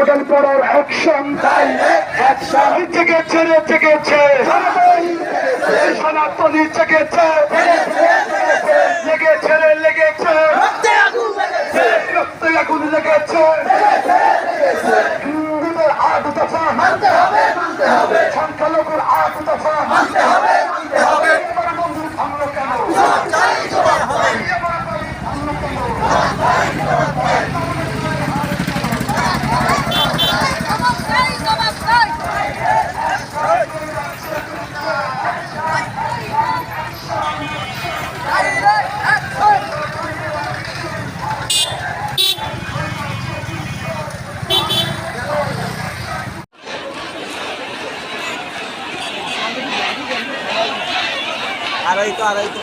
Action action জেগেছে রে জেগেছে সনাতনী লেগেছে রে লেগেছে। রক্তে আগুন লেগেছে। হিন্দুদের আট দফা। সংখ্যালঘুর আট দফা। এবার আড়াইশো আড়াইশো।